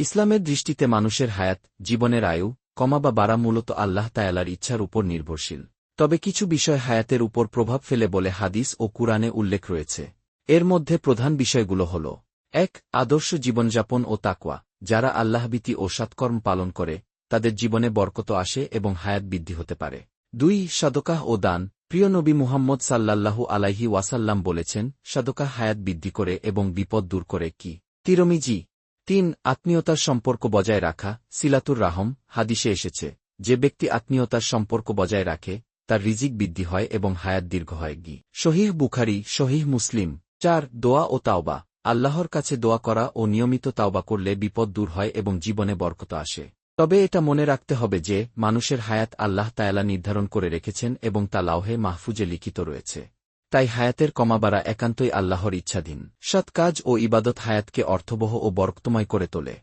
ইসলামের দৃষ্টিতে মানুষের হায়াত, জীবনের আয়ু, কমা বা বাড়া মূলত আল্লাহ তায়ালার ইচ্ছার উপর নির্ভরশীল। তবে কিছু বিষয় হায়াতের উপর প্রভাব ফেলে বলে হাদিস ও কুরআনে উল্লেখ রয়েছে। এর মধ্যে প্রধান বিষয়গুলো হল, এক, আদর্শ জীবনযাপন ও তাকওয়া, যারা আল্লাহবীতি ও সৎকর্ম পালন করে, তাদের জীবনে বরকত আসে এবং হায়াত বৃদ্ধি হতে পারে। দুই, সাদকাহ ও দান, প্রিয় নবী মুহাম্মদ সাল্লাল্লাহু আলাইহি ওয়াসাল্লাম বলেছেন সাদকা হায়াত বৃদ্ধি করে এবং বিপদ দূর করে কি? তিরমিজি তিন, আত্মীয়তার সম্পর্ক বজায় রাখা, সিলাতুর রাহম, হাদিসে এসেছে, যে ব্যক্তি আত্মীয়তার সম্পর্ক বজায় রাখে, তার রিজিক বৃদ্ধি হয় এবং হায়াত দীর্ঘ হয়। গি শহীহ বুখারি শহীহ মুসলিম। চার, দোয়া ও তাওবা। আল্লাহর কাছে দোয়া করা ও নিয়মিত তাওবা করলে বিপদ দূর হয় এবং জীবনে বরকত আসে। তবে এটা মনে রাখতে হবে যে, মানুষের হায়াত আল্লাহ তায়ালা নির্ধারণ করে রেখেছেন এবং তা লাউহে মাহফুজে লিখিত রয়েছে। তাই হায়াতের কমাবারা একান্তই আল্লাহর ইচ্ছাধীন। সৎ কাজ ও ইবাদত হায়াতকে অর্থবহ ও বরক্তময় করে তোলে।